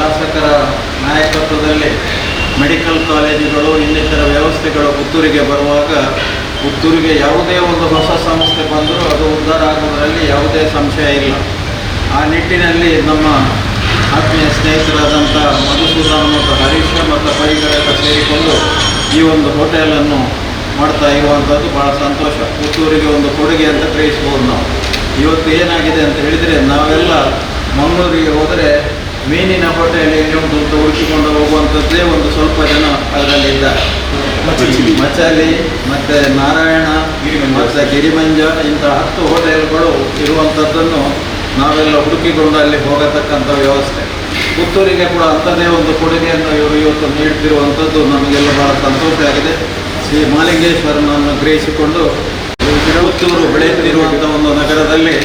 ಶಾಸಕರ ನಾಯಕತ್ವದಲ್ಲಿ ಮೆಡಿಕಲ್ ಕಾಲೇಜುಗಳು, ಇನ್ನಿತರ ವ್ಯವಸ್ಥೆಗಳು ಪುತ್ತೂರಿಗೆ ಬರುವಾಗ ಪುತ್ತೂರಿಗೆ ಯಾವುದೇ ಒಂದು ಹೊಸ ಸಂಸ್ಥೆ ಬಂದರೂ ಅದು ಉದ್ಧಾರ ಆಗುವುದರಲ್ಲಿ ಯಾವುದೇ ಸಂಶಯ ಇಲ್ಲ. ಆ ನಿಟ್ಟಿನಲ್ಲಿ ನಮ್ಮ ಆತ್ಮೀಯ ಸ್ನೇಹಿತರಾದಂಥ ಮಧುಸೂದನ್ ಮತ್ತು ಹರೀಶ ಮತ್ತು ಪರಿಗಳೆಲ್ಲ ಸೇರಿಕೊಂಡು ಈ ಒಂದು ಹೋಟೆಲನ್ನು ಮಾಡ್ತಾ ಇರುವಂಥದ್ದು ಭಾಳ ಸಂತೋಷ. ಪುತ್ತೂರಿಗೆ ಒಂದು ಕೊಡುಗೆ ಅಂತ ಗ್ರಹಿಸ್ಬೋದು ನಾವು. ಇವತ್ತು ಏನಾಗಿದೆ ಅಂತ ಹೇಳಿದರೆ ನಾವೆಲ್ಲ ಮಂಗಳೂರಿಗೆ ಹೋದರೆ ಮೀನಿನ ಹೋಟೆಲ್ ಎನ್ನುವುದು ಅಂತ ಹುಡುಕಿಕೊಂಡು ಹೋಗುವಂಥದ್ದೇ ಒಂದು ಸ್ವಲ್ಪ ಜನ ಅದರಲ್ಲಿದ್ದಾರೆ ಮಚಲಿ ಮತ್ತೆ ನಾರಾಯಣ ಮತ್ತು ಗಿರಿಮಂಜ ಇಂಥ ಹತ್ತು ಹೋಟೆಲ್ಗಳು ಇರುವಂಥದ್ದನ್ನು ನಾವೆಲ್ಲ ಹುಡುಕಿಕೊಂಡು ಅಲ್ಲಿ ಹೋಗತಕ್ಕಂಥ ವ್ಯವಸ್ಥೆ. ಪುತ್ತೂರಿಗೆ ಕೂಡ ಅಂಥದ್ದೇ ಒಂದು ಕೊಡುಗೆಯನ್ನು ಇವರು ಇವತ್ತು ನೀಡ್ತಿರುವಂಥದ್ದು ನಮಗೆಲ್ಲ ಬಹಳ ಸಂತೋಷ ಆಗಿದೆ. ಶ್ರೀ ಮಾಲಿಂಗೇಶ್ವರನನ್ನು ಗ್ರಹಿಸಿಕೊಂಡು ಪುತ್ತೂರು ಬೆಳೆಯುತ್ತಿರುವಂಥ ಒಂದು ನಗರದಲ್ಲಿ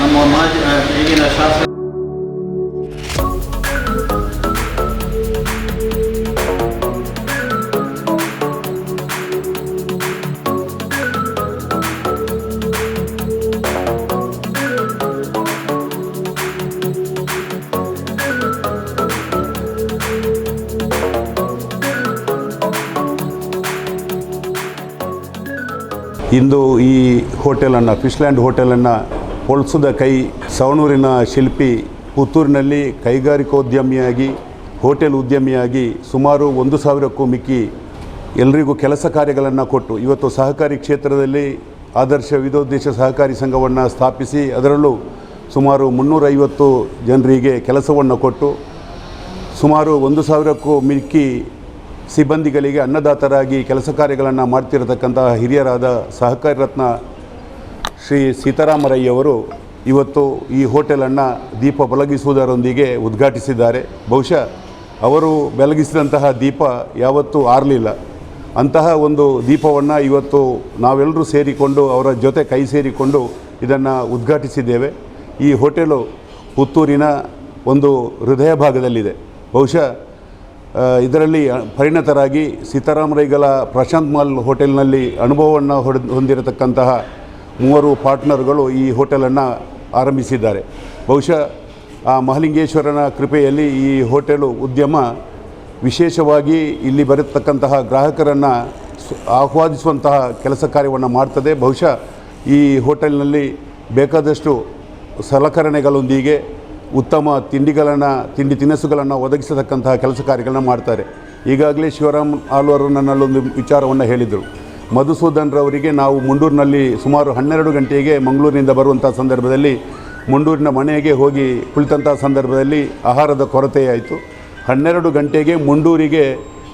ನಮ್ಮ ಮಾಜಿ ಈಗಿನ ಶಾಸಕ ಇಂದು ಈ ಹೋಟೆಲನ್ನು, ಫಿಶ್ಲ್ಯಾಂಡ್ ಹೋಟೆಲನ್ನು ಹೊಲಿಸಿದ ಕೈ ಸವಣೂರಿನ ಶಿಲ್ಪಿ ಪುತ್ತೂರಿನಲ್ಲಿ ಕೈಗಾರಿಕೋದ್ಯಮಿಯಾಗಿ, ಹೋಟೆಲ್ ಉದ್ಯಮಿಯಾಗಿ ಸುಮಾರು ಒಂದು ಸಾವಿರಕ್ಕೂ ಮಿಕ್ಕಿ ಎಲ್ಲರಿಗೂ ಕೆಲಸ ಕಾರ್ಯಗಳನ್ನು ಕೊಟ್ಟು ಇವತ್ತು ಸಹಕಾರಿ ಕ್ಷೇತ್ರದಲ್ಲಿ ಆದರ್ಶ ವಿಧೋದ್ದೇಶ ಸಹಕಾರಿ ಸಂಘವನ್ನು ಸ್ಥಾಪಿಸಿ ಅದರಲ್ಲೂ ಸುಮಾರು ಮುನ್ನೂರೈವತ್ತು ಜನರಿಗೆ ಕೆಲಸವನ್ನು ಕೊಟ್ಟು ಸುಮಾರು ಒಂದು ಸಾವಿರಕ್ಕೂ ಮಿಕ್ಕಿ ಸಿಬ್ಬಂದಿಗಳಿಗೆ ಅನ್ನದಾತರಾಗಿ ಕೆಲಸ ಕಾರ್ಯಗಳನ್ನು ಮಾಡ್ತಿರತಕ್ಕಂತಹ ಹಿರಿಯರಾದ ಸಹಕಾರಿ ರತ್ನ ಶ್ರೀ ಸೀತಾರಾಮರಯ್ಯವರು ಇವತ್ತು ಈ ಹೋಟೆಲನ್ನು ದೀಪ ಬೆಳಗಿಸುವುದರೊಂದಿಗೆ ಉದ್ಘಾಟಿಸಿದ್ದಾರೆ. ಬಹುಶಃ ಅವರು ಬೆಳಗಿಸಿದಂತಹ ದೀಪ ಯಾವತ್ತೂ ಆರಲಿಲ್ಲ. ಅಂತಹ ಒಂದು ದೀಪವನ್ನು ಇವತ್ತು ನಾವೆಲ್ಲರೂ ಸೇರಿಕೊಂಡು ಅವರ ಜೊತೆ ಕೈ ಸೇರಿಕೊಂಡು ಇದನ್ನು ಉದ್ಘಾಟಿಸಿದ್ದೇವೆ. ಈ ಹೋಟೆಲು ಪುತ್ತೂರಿನ ಒಂದು ಹೃದಯ ಭಾಗದಲ್ಲಿದೆ. ಬಹುಶಃ ಇದರಲ್ಲಿ ಪರಿಣತರಾಗಿ ಸೀತಾರಾಮರೈಗಲ ಪ್ರಶಾಂತ್ ಮಾಲ್ ಹೋಟೆಲ್ನಲ್ಲಿ ಅನುಭವವನ್ನು ಹೊಡೆ, ಹೊಂದಿರತಕ್ಕಂತಹ ಮೂವರು ಪಾರ್ಟ್ನರ್ಗಳು ಈ ಹೋಟೆಲನ್ನು ಆರಂಭಿಸಿದ್ದಾರೆ. ಬಹುಶಃ ಆ ಮಹಲಿಂಗೇಶ್ವರನ ಕೃಪೆಯಲ್ಲಿ ಈ ಹೋಟೆಲು ಉದ್ಯಮ ವಿಶೇಷವಾಗಿ ಇಲ್ಲಿ ಬರತಕ್ಕಂತಹ ಗ್ರಾಹಕರನ್ನು ಆಹ್ವಾನಿಸುವಂತಹ ಕೆಲಸ ಕಾರ್ಯವನ್ನು ಮಾಡ್ತದೆ. ಬಹುಶಃ ಈ ಹೋಟೆಲ್ನಲ್ಲಿ ಬೇಕಾದಷ್ಟು ಸಲಕರಣೆಗಳೊಂದಿಗೆ ಉತ್ತಮ ತಿಂಡಿಗಳನ್ನು, ತಿಂಡಿ ತಿನಿಸುಗಳನ್ನು ಒದಗಿಸತಕ್ಕಂತಹ ಕೆಲಸ ಕಾರ್ಯಗಳನ್ನು ಮಾಡ್ತಾರೆ. ಈಗಾಗಲೇ ಶಿವರಾಮ್ ಆಳ್ವರು ನನ್ನಲ್ಲೊಂದು ವಿಚಾರವನ್ನು ಹೇಳಿದರು. ಮಧುಸೂದನ್ರವರಿಗೆ ನಾವು ಮುಂಡೂರಿನಲ್ಲಿ ಸುಮಾರು ಹನ್ನೆರಡು ಗಂಟೆಗೆ ಮಂಗಳೂರಿನಿಂದ ಬರುವಂಥ ಸಂದರ್ಭದಲ್ಲಿ ಮುಂಡೂರಿನ ಮನೆಗೆ ಹೋಗಿ ಕುಳಿತಂಥ ಸಂದರ್ಭದಲ್ಲಿ ಆಹಾರದ ಕೊರತೆಯಾಯಿತು ಹನ್ನೆರಡು ಗಂಟೆಗೆ ಮುಂಡೂರಿಗೆ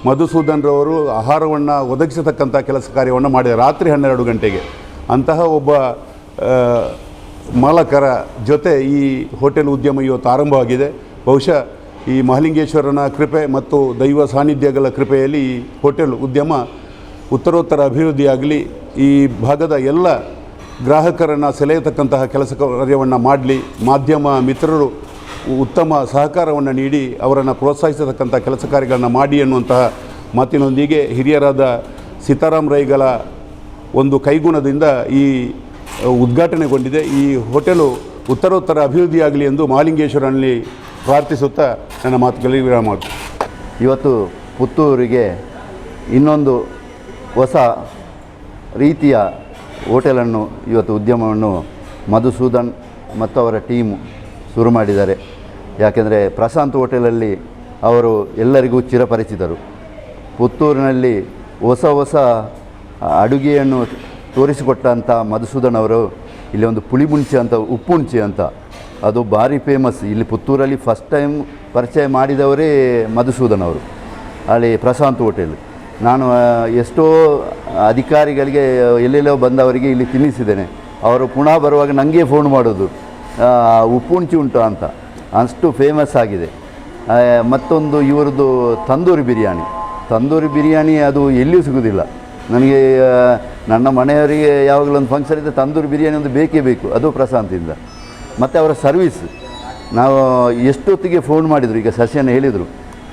ಮಧುಸೂದನ್ರವರು ಆಹಾರವನ್ನು ಒದಗಿಸತಕ್ಕಂಥ ಕೆಲಸ ಕಾರ್ಯವನ್ನು ಮಾಡಿದ್ದಾರೆ ರಾತ್ರಿ ಹನ್ನೆರಡು ಗಂಟೆಗೆ. ಅಂತಹ ಒಬ್ಬ ಮಾಲಕರ ಜೊತೆ ಈ ಹೋಟೆಲ್ ಉದ್ಯಮ ಇವತ್ತು ಆರಂಭವಾಗಿದೆ. ಬಹುಶಃ ಈ ಮಹಲಿಂಗೇಶ್ವರನ ಕೃಪೆ ಮತ್ತು ದೈವ ಸಾನ್ನಿಧ್ಯಗಳ ಕೃಪೆಯಲ್ಲಿ ಈ ಹೋಟೆಲ್ ಉದ್ಯಮ ಉತ್ತರೋತ್ತರ ಅಭಿವೃದ್ಧಿಯಾಗಲಿ, ಈ ಭಾಗದ ಎಲ್ಲ ಗ್ರಾಹಕರನ್ನು ಸೆಳೆಯತಕ್ಕಂತಹ ಕೆಲಸ ಕಾರ್ಯವನ್ನು ಮಾಡಲಿ, ಮಾಧ್ಯಮ ಮಿತ್ರರು ಉತ್ತಮ ಸಹಕಾರವನ್ನು ನೀಡಿ, ಅವರನ್ನು ಪ್ರೋತ್ಸಾಹಿಸತಕ್ಕಂಥ ಕೆಲಸ ಕಾರ್ಯಗಳನ್ನು ಮಾಡಿ ಎನ್ನುವಂತಹ ಮಾತಿನೊಂದಿಗೆ ಹಿರಿಯರಾದ ಸೀತಾರಾಮ್ ರೈಗಳ ಒಂದು ಕೈಗುಣದಿಂದ ಈ ಉದ್ಘಾಟನೆಗೊಂಡಿದೆ. ಈ ಹೋಟೆಲು ಉತ್ತರೋತ್ತರ ಅಭಿವೃದ್ಧಿಯಾಗಲಿ ಎಂದು ಮಹಾಲಿಂಗೇಶ್ವರನಲ್ಲಿ ಪ್ರಾರ್ಥಿಸುತ್ತಾ ನನ್ನ ಮಾತುಗಳಿಗೆ ವಿರಾಮ. ಇವತ್ತು ಪುತ್ತೂರಿಗೆ ಇನ್ನೊಂದು ಹೊಸ ರೀತಿಯ ಹೋಟೆಲನ್ನು ಇವತ್ತು ಉದ್ಯಮವನ್ನು ಮಧುಸೂದನ್ ಮತ್ತು ಅವರ ಟೀಮ್ ಶುರು ಮಾಡಿದ್ದಾರೆ. ಯಾಕೆಂದರೆ ಪ್ರಶಾಂತ್ ಹೋಟೆಲಲ್ಲಿ ಅವರು ಎಲ್ಲರಿಗೂ ಚಿರಪರಿಚಿತರು. ಪುತ್ತೂರಿನಲ್ಲಿ ಹೊಸ ಹೊಸ ಅಡುಗೆಯನ್ನು ತೋರಿಸಿಕೊಟ್ಟಂಥ ಮಧುಸೂದನ್ ಅವರು, ಇಲ್ಲಿ ಒಂದು ಪುಳಿಮುಂಚಿ ಅಂತ ಉಪ್ಪುಂಚಿ ಅಂತ, ಅದು ಭಾರಿ ಫೇಮಸ್ ಇಲ್ಲಿ ಪುತ್ತೂರಲ್ಲಿ ಫಸ್ಟ್ ಟೈಮ್ ಪರಿಚಯ ಮಾಡಿದವರೇ ಮಧುಸೂದನ್ ಅವರು, ಅಲ್ಲಿ ಪ್ರಶಾಂತ್ ಹೋಟೆಲ್. ನಾನು ಎಷ್ಟೋ ಅಧಿಕಾರಿಗಳಿಗೆ, ಎಲ್ಲೆಲ್ಲೋ ಬಂದವರಿಗೆ ಇಲ್ಲಿ ತಿನ್ನಿಸಿದ್ದೇನೆ. ಅವರು ಪುನಃ ಬರುವಾಗ ನನಗೆ ಫೋನ್ ಮಾಡೋದು ಉಪ್ಪು ಉಪ್ಪುಂಚಿ ಉಂಟು ಅಂತ. ಅಷ್ಟು ಫೇಮಸ್ ಆಗಿದೆ. ಮತ್ತೊಂದು ಇವರದ್ದು ತಂದೂರಿ ಬಿರಿಯಾನಿ. ತಂದೂರಿ ಬಿರಿಯಾನಿ ಅದು ಎಲ್ಲಿಯೂ ಸಿಗೋದಿಲ್ಲ. ನನಗೆ ನನ್ನ ಮನೆಯವರಿಗೆ ಯಾವಾಗಲೂ ಒಂದು ಫಂಕ್ಷನ್ ಇದ್ದರೆ ತಂದೂರಿ ಬಿರಿಯಾನಿ ಒಂದು ಬೇಕೇ ಬೇಕು. ಅದು ಪ್ರಶಾಂತಿಂದ ಮತ್ತು ಅವರ ಸರ್ವಿಸ್ ನಾವು ಎಷ್ಟೊತ್ತಿಗೆ ಫೋನ್ ಮಾಡಿದರು, ಈಗ ಸಸ್ಯನ ಹೇಳಿದರು.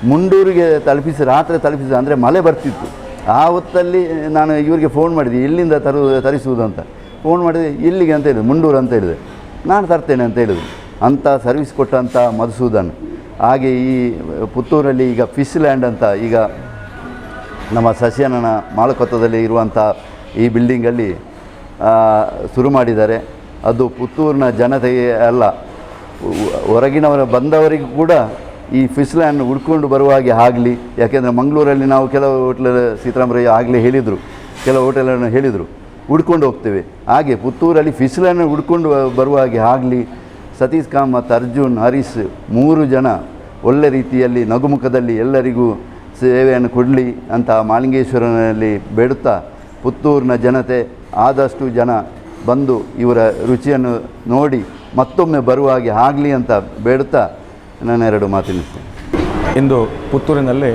ಮುಂಡೂರಿಗೆ ತಲುಪಿಸಿ, ರಾತ್ರಿ ತಲುಪಿಸಿ ಅಂದರೆ ಮಳೆ ಬರ್ತಿತ್ತು. ಆ ಹೊತ್ತಲ್ಲಿ ನಾನು ಇವರಿಗೆ ಫೋನ್ ಮಾಡಿದೆ, ಇಲ್ಲಿಂದ ತರು, ತರಿಸುವುದು ಅಂತ. ಫೋನ್ ಮಾಡಿದೆ, ಇಲ್ಲಿಗೆ ಅಂತ ಹೇಳಿದೆ ಮುಂಡೂರು ಅಂತ ಹೇಳಿದೆ. ನಾನು ತರ್ತೇನೆ ಅಂತ ಹೇಳಿದರು. ಅಂಥ ಸರ್ವಿಸ್ ಕೊಟ್ಟಂಥ ಮಧುಸೂದನ್. ಹಾಗೆ ಈ ಪುತ್ತೂರಲ್ಲಿ ಈಗ ಫಿಶ್ ಲ್ಯಾಂಡ್ ಅಂತ, ಈಗ ನಮ್ಮ ಸಸ್ಯನನ ಮಾಲಕತ್ವದಲ್ಲಿ ಇರುವಂಥ ಈ ಬಿಲ್ಡಿಂಗಲ್ಲಿ ಶುರು ಮಾಡಿದ್ದಾರೆ. ಅದು ಪುತ್ತೂರಿನ ಜನತೆಗೆ ಅಲ್ಲ, ಹೊರಗಿನವರ ಬಂದವರಿಗೂ ಕೂಡ ಈ ಫಿಶ್ ಲ್ಯಾಂಡ್ ಹುಡ್ಕೊಂಡು ಬರುವ ಹಾಗೆ ಆಗಲಿ. ಯಾಕೆಂದರೆ ಮಂಗಳೂರಲ್ಲಿ ನಾವು ಕೆಲವು ಹೋಟ್ಲ ಸೀತಾರಾಮರಯ್ಯ ಆಗಲೇ ಹೇಳಿದರು. ಕೆಲವು ಹೋಟೆಲನ್ನು ಹೇಳಿದರು. ಹುಡ್ಕೊಂಡು ಹೋಗ್ತೇವೆ. ಹಾಗೆ ಪುತ್ತೂರಲ್ಲಿ ಫಿಸ್ಲ್ಯಾಂಡ್ ಹುಡ್ಕೊಂಡು ಬರುವ ಹಾಗೆ ಆಗಲಿ. ಸತೀಶ್ ಕಾಮತ್, ಅರ್ಜುನ್, ಹರೀಶ್ ಮೂರು ಜನ ಒಳ್ಳೆ ರೀತಿಯಲ್ಲಿ ನಗುಮುಖದಲ್ಲಿ ಎಲ್ಲರಿಗೂ ಸೇವೆಯನ್ನು ಕೊಡಲಿ ಅಂತ ಮಾಲಿಂಗೇಶ್ವರನಲ್ಲಿ ಬೇಡುತ್ತಾ ಪುತ್ತೂರಿನ ಜನತೆ ಆದಷ್ಟು ಜನ ಬಂದು ಇವರ ರುಚಿಯನ್ನು ನೋಡಿ ಮತ್ತೊಮ್ಮೆ ಬರುವ ಹಾಗೆ ಆಗಲಿ ಅಂತ ಬೇಡುತ್ತಾ ನಾನೆರಡು ಮಾತಿನಿಸ್ತೇನೆ ಇಂದು ಪುತ್ತೂರಿನಲ್ಲಿ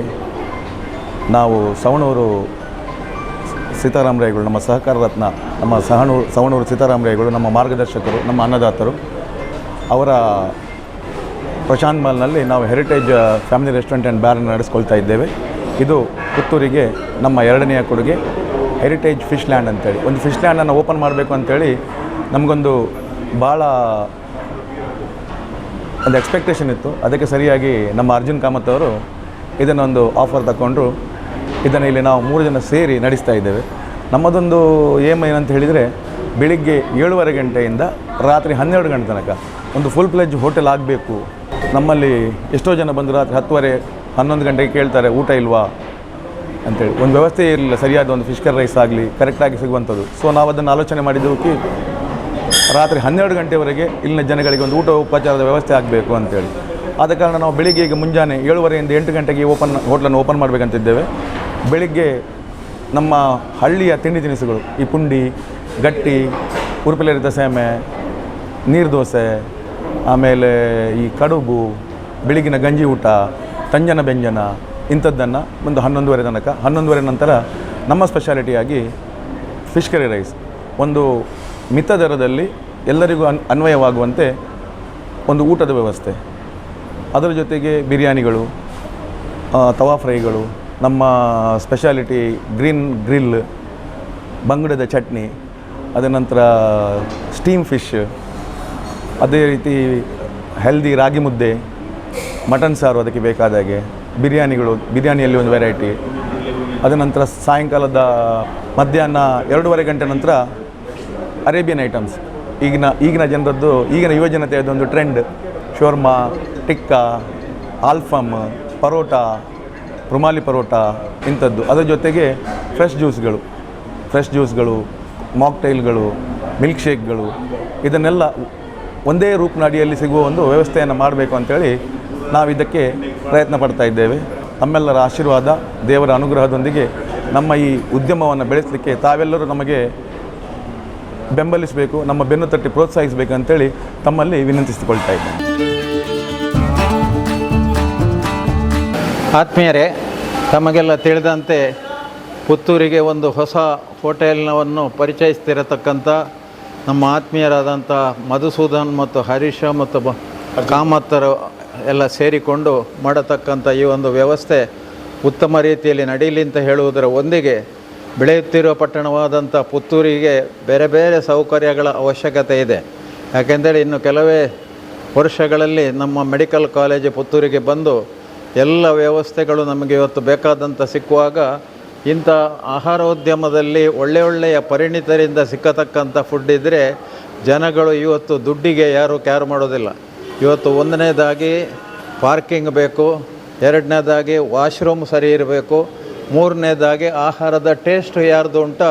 ನಾವು ಸವಣೂರು ಸೀತಾರಾಮರಾಯಗಳು ನಮ್ಮ ಸಹಕಾರ ರತ್ನ, ನಮ್ಮ ಸಹಣೂರು ಸವಣೂರು ಸೀತಾರಾಮರಾಯಗಳು ನಮ್ಮ ಮಾರ್ಗದರ್ಶಕರು, ನಮ್ಮ ಅನ್ನದಾತರು, ಅವರ ಪ್ರಶಾಂತ್ ಮಾಲ್ನಲ್ಲಿ ನಾವು ಹೆರಿಟೇಜ್ ಫ್ಯಾಮಿಲಿ ರೆಸ್ಟೋರೆಂಟ್ ಆ್ಯಂಡ್ ಬ್ಯಾರನ್ನು ನಡೆಸ್ಕೊಳ್ತಾ ಇದ್ದೇವೆ. ಇದು ಪುತ್ತೂರಿಗೆ ನಮ್ಮ ಎರಡನೆಯ ಕೊಡುಗೆ ಹೆರಿಟೇಜ್ ಫಿಶ್ ಲ್ಯಾಂಡ್ ಅಂತೇಳಿ. ಒಂದು ಫಿಶ್ ಲ್ಯಾಂಡನ್ನು ಓಪನ್ ಮಾಡಬೇಕು ಅಂತೇಳಿ ನಮಗೊಂದು ಭಾಳ ಒಂದು ಎಕ್ಸ್ಪೆಕ್ಟೇಷನ್ ಇತ್ತು. ಅದಕ್ಕೆ ಸರಿಯಾಗಿ ನಮ್ಮ ಅರ್ಜುನ್ ಕಾಮತ್ ಅವರು ಇದನ್ನೊಂದು ಆಫರ್ ತಗೊಂಡ್ರು. ಇದನ್ನು ಇಲ್ಲಿ ನಾವು ಮೂರು ಜನ ಸೇರಿ ನಡೆಸ್ತಾ ಇದ್ದೇವೆ. ನಮ್ಮದೊಂದು ಏಮ್ ಏನಂತ ಹೇಳಿದರೆ ಬೆಳಿಗ್ಗೆ ಏಳುವರೆ ಗಂಟೆಯಿಂದ ರಾತ್ರಿ ಹನ್ನೆರಡು ಗಂಟೆ ತನಕ ಒಂದು ಫುಲ್ ಪ್ಲೆಜ್ ಹೋಟೆಲ್ ಆಗಬೇಕು ನಮ್ಮಲ್ಲಿ ಎಷ್ಟೋ ಜನ ಬಂದು ರಾತ್ರಿ ಹತ್ತುವರೆ, ಹನ್ನೊಂದು ಗಂಟೆಗೆ ಕೇಳ್ತಾರೆ, ಊಟ ಇಲ್ವಾ? ಅಂತೇಳಿ. ಒಂದು ವ್ಯವಸ್ಥೆ ಇರಲಿಲ್ಲ, ಸರಿಯಾದ ಒಂದು ಫಿಶ್ ಕರ್ ರೈಸ್ ಆಗಲಿ ಕರೆಕ್ಟಾಗಿ ಸಿಗುವಂಥದ್ದು. ಸೊ ನಾವು ಅದನ್ನು ಆಲೋಚನೆ ಮಾಡಿದ್ದಕ್ಕೆ ರಾತ್ರಿ ಹನ್ನೆರಡು ಗಂಟೆವರೆಗೆ ಇಲ್ಲಿನ ಜನಗಳಿಗೆ ಒಂದು ಊಟ ಉಪಚಾರದ ವ್ಯವಸ್ಥೆ ಆಗಬೇಕು ಅಂತೇಳಿ. ಆದ ಕಾರಣ ನಾವು ಬೆಳಿಗ್ಗೆ ಈಗ ಮುಂಜಾನೆ ಏಳುವರೆಯಿಂದ ಎಂಟು ಗಂಟೆಗೆ ಓಪನ್, ಹೋಟ್ಲನ್ನು ಓಪನ್ ಮಾಡಬೇಕಂತಿದ್ದೇವೆ. ಬೆಳಿಗ್ಗೆ ನಮ್ಮ ಹಳ್ಳಿಯ ತಿಂಡಿ ತಿನಿಸುಗಳು, ಈ ಪುಂಡಿ, ಗಟ್ಟಿ ಉರುಪಿಲೇರಿದ ಸೇಮೆ, ನೀರು ದೋಸೆ ಆಮೇಲೆ ಈ ಕಡುಬು, ಬೆಳಗಿನ ಗಂಜಿ ಊಟ, ತಂಜನ ವ್ಯಂಜನ ಇಂಥದ್ದನ್ನು ಒಂದು ಹನ್ನೊಂದುವರೆ ತನಕ, ಹನ್ನೊಂದುವರೆ ನಂತರ ನಮ್ಮ ಸ್ಪೆಷಾಲಿಟಿಯಾಗಿ ಫಿಶ್ ಕರಿ ರೈಸ್ ಒಂದು ಮಿತ ದರದಲ್ಲಿ ಎಲ್ಲರಿಗೂ ಅನ್, ಅನ್ವಯವಾಗುವಂತೆ ಒಂದು ಊಟದ ವ್ಯವಸ್ಥೆ. ಅದರ ಜೊತೆಗೆ ಬಿರಿಯಾನಿಗಳು ತವಾ ಫ್ರೈಗಳು, ನಮ್ಮ ಸ್ಪೆಷಾಲಿಟಿ ಗ್ರೀನ್ ಗ್ರಿಲ್, ಬಂಗುಡದ ಚಟ್ನಿ ಅದರ ನಂತರ ಸ್ಟೀಮ್ ಫಿಶ್ ಅದೇ ರೀತಿ ಹೆಲ್ದಿ ರಾಗಿ ಮುದ್ದೆ ಮಟನ್ ಸಾರು ಅದಕ್ಕೆ ಬೇಕಾದ ಹಾಗೆ, ಬಿರಿಯಾನಿಗಳು, ಬಿರಿಯಾನಿಯಲ್ಲಿ ಒಂದು ವೆರೈಟಿ ಅದ ನಂತರ ಸಾಯಂಕಾಲದ ಮಧ್ಯಾಹ್ನ ಎರಡೂವರೆ ಗಂಟೆ ನಂತರ ಅರೇಬಿಯನ್ ಐಟಮ್ಸ್ ಈಗಿನ ಈಗಿನ ಜನರದ್ದು, ಈಗಿನ ಯುವ ಜನತೆಯದ್ದು ಒಂದು ಟ್ರೆಂಡ್ ಶೋರ್ಮಾ, ಟಿಕ್ಕಾ, ಆಲ್ಫಮ್, ಪರೋಟ, ರುಮಾಲಿ ಪರೋಟ ಇಂಥದ್ದು. ಅದರ ಜೊತೆಗೆ ಫ್ರೆಶ್ ಜ್ಯೂಸ್ಗಳು ಫ್ರೆಶ್ ಜ್ಯೂಸ್ಗಳು ಮಾಕ್ಟೈಲ್ಗಳು ಮಿಲ್ಕ್ ಶೇಕ್ಗಳು ಇದನ್ನೆಲ್ಲ ಒಂದೇ ರೂಪನಾಡಿಯಲ್ಲಿ ಸಿಗುವ ಒಂದು ವ್ಯವಸ್ಥೆಯನ್ನು ಮಾಡಬೇಕು ಅಂತೇಳಿ ನಾವು ಇದಕ್ಕೆ ಪ್ರಯತ್ನ ಪಡ್ತಾ ಇದ್ದೇವೆ. ನಮ್ಮೆಲ್ಲರ ಆಶೀರ್ವಾದ, ದೇವರ ಅನುಗ್ರಹದೊಂದಿಗೆ ನಮ್ಮ ಈ ಉದ್ಯಮವನ್ನು ಬೆಳೆಸಲಿಕ್ಕೆ ತಾವೆಲ್ಲರೂ ನಮಗೆ ಬೆಂಬಲಿಸಬೇಕು, ನಮ್ಮ ಬೆನ್ನು ತಟ್ಟಿ ಪ್ರೋತ್ಸಾಹಿಸಬೇಕು ಅಂತೇಳಿ ತಮ್ಮಲ್ಲಿ ವಿನಂತಿಸಿಕೊಳ್ತಾ ಇದ್ದೇನೆ. ಆತ್ಮೀಯರೇ, ತಮಗೆಲ್ಲ ತಿಳಿದಂತೆ ಪುತ್ತೂರಿಗೆ ಒಂದು ಹೊಸ ಹೋಟೆಲ್ನವನ್ನು ಪರಿಚಯಿಸ್ತಿರತಕ್ಕಂಥ ನಮ್ಮ ಆತ್ಮೀಯರಾದಂಥ ಮಧುಸೂದನ್ ಮತ್ತು ಹರೀಶ ಮತ್ತು ಬ ಕಾಮತ್ತರು ಎಲ್ಲ ಸೇರಿಕೊಂಡು ಮಾಡತಕ್ಕಂಥ ಈ ಒಂದು ವ್ಯವಸ್ಥೆ ಉತ್ತಮ ರೀತಿಯಲ್ಲಿ ನಡೀಲಿ ಅಂತ ಹೇಳುವುದರ ಒಂದಿಗೆ ಬೆಳೆಯುತ್ತಿರುವ ಪಟ್ಟಣವಾದಂಥ ಪುತ್ತೂರಿಗೆ ಬೇರೆ ಬೇರೆ ಸೌಕರ್ಯಗಳ ಅವಶ್ಯಕತೆ ಇದೆ. ಯಾಕೆಂದರೆ ಇನ್ನು ಕೆಲವೇ ವರ್ಷಗಳಲ್ಲಿ ನಮ್ಮ ಮೆಡಿಕಲ್ ಕಾಲೇಜು ಪುತ್ತೂರಿಗೆ ಬಂದು ಎಲ್ಲ ವ್ಯವಸ್ಥೆಗಳು ನಮಗೆ ಇವತ್ತು ಬೇಕಾದಂಥ ಸಿಕ್ಕುವಾಗ ಇಂಥ ಆಹಾರೋದ್ಯಮದಲ್ಲಿ ಒಳ್ಳೆ ಒಳ್ಳೆಯ ಪರಿಣಿತರಿಂದ ಸಿಕ್ಕತಕ್ಕಂಥ ಫುಡ್ ಇದ್ದರೆ ಜನಗಳು ಇವತ್ತು ದುಡ್ಡಿಗೆ ಯಾರು ಕ್ಯಾರ್ ಮಾಡೋದಿಲ್ಲ. ಇವತ್ತು ಒಂದನೇದಾಗಿ ಪಾರ್ಕಿಂಗ್ ಬೇಕು, ಎರಡನೇದಾಗಿ ವಾಶ್ರೂಮ್ ಸರಿ ಇರಬೇಕು, ಮೂರನೇದಾಗಿ ಆಹಾರದ ಟೇಸ್ಟ್ ಯಾರ್ದು ಉಂಟ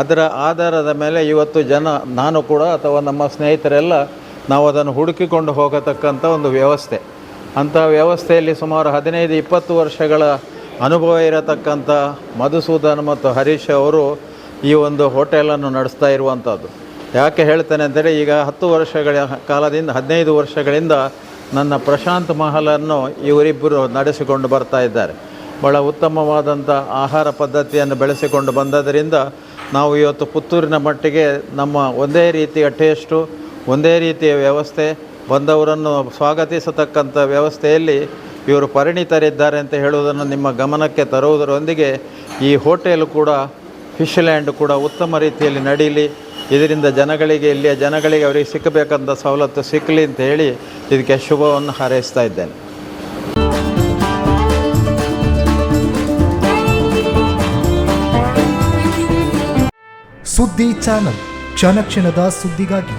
ಅದರ ಆಧಾರದ ಮೇಲೆ ಇವತ್ತು ಜನ, ನಾನು ಕೂಡ ಅಥವಾ ನಮ್ಮ ಸ್ನೇಹಿತರೆಲ್ಲ ನಾವು ಅದನ್ನು ಹುಡುಕಿಕೊಂಡು ಹೋಗತಕ್ಕಂಥ ಒಂದು ವ್ಯವಸ್ಥೆ. ಅಂಥ ವ್ಯವಸ್ಥೆಯಲ್ಲಿ ಸುಮಾರು ಹದಿನೈದು, ಇಪ್ಪತ್ತು ವರ್ಷಗಳ ಅನುಭವ ಇರತಕ್ಕಂಥ ಮಧುಸೂದನ್ ಮತ್ತು ಹರೀಶ್ ಅವರು ಈ ಒಂದು ಹೋಟೆಲನ್ನು ನಡೆಸ್ತಾ ಇರುವಂಥದ್ದು. ಯಾಕೆ ಹೇಳ್ತೇನೆ ಅಂದರೆ ಈಗ ಹತ್ತು ವರ್ಷಗಳ ಕಾಲದಿಂದ, ಹದಿನೈದು ವರ್ಷಗಳಿಂದ ನನ್ನ ಪ್ರಶಾಂತ್ ಮಹಲನ್ನು ಇವರಿಬ್ಬರು ನಡೆಸಿಕೊಂಡು ಬರ್ತಾ ಇದ್ದಾರೆ. ಬಹಳ ಉತ್ತಮವಾದಂಥ ಆಹಾರ ಪದ್ಧತಿಯನ್ನು ಬೆಳೆಸಿಕೊಂಡು ಬಂದದರಿಂದ ನಾವು ಇವತ್ತು ಪುತ್ತೂರಿನ ಮಟ್ಟಿಗೆ ನಮ್ಮ ಒಂದೇ ರೀತಿಯ ಟೇಸ್ಟು, ಒಂದೇ ರೀತಿಯ ವ್ಯವಸ್ಥೆ, ಬಂದವರನ್ನು ಸ್ವಾಗತಿಸತಕ್ಕಂಥ ವ್ಯವಸ್ಥೆಯಲ್ಲಿ ಇವರು ಪರಿಣಿತರಿದ್ದಾರೆ ಅಂತ ಹೇಳುವುದನ್ನು ನಿಮ್ಮ ಗಮನಕ್ಕೆ ತರುವುದರೊಂದಿಗೆ ಈ ಹೋಟೆಲ್ ಕೂಡ ಫಿಶ್ ಲ್ಯಾಂಡ್ ಕೂಡ ಉತ್ತಮ ರೀತಿಯಲ್ಲಿ ನಡೀಲಿ. ಇದರಿಂದ ಜನಗಳಿಗೆ, ಇಲ್ಲಿಯ ಜನಗಳಿಗೆ ಅವರಿಗೆ ಸಿಕ್ಕಬೇಕಂತ ಸವಲತ್ತು ಸಿಕ್ಕಲಿ ಅಂತ ಹೇಳಿ ಇದಕ್ಕೆ ಶುಭವನ್ನು ಹಾರೈಸ್ತಾ ಇದ್ದೇನೆ. ಸುದ್ದಿ ಚಾನಲ್, ಕ್ಷಣ ಕ್ಷಣದ ಸುದ್ದಿಗಾಗಿ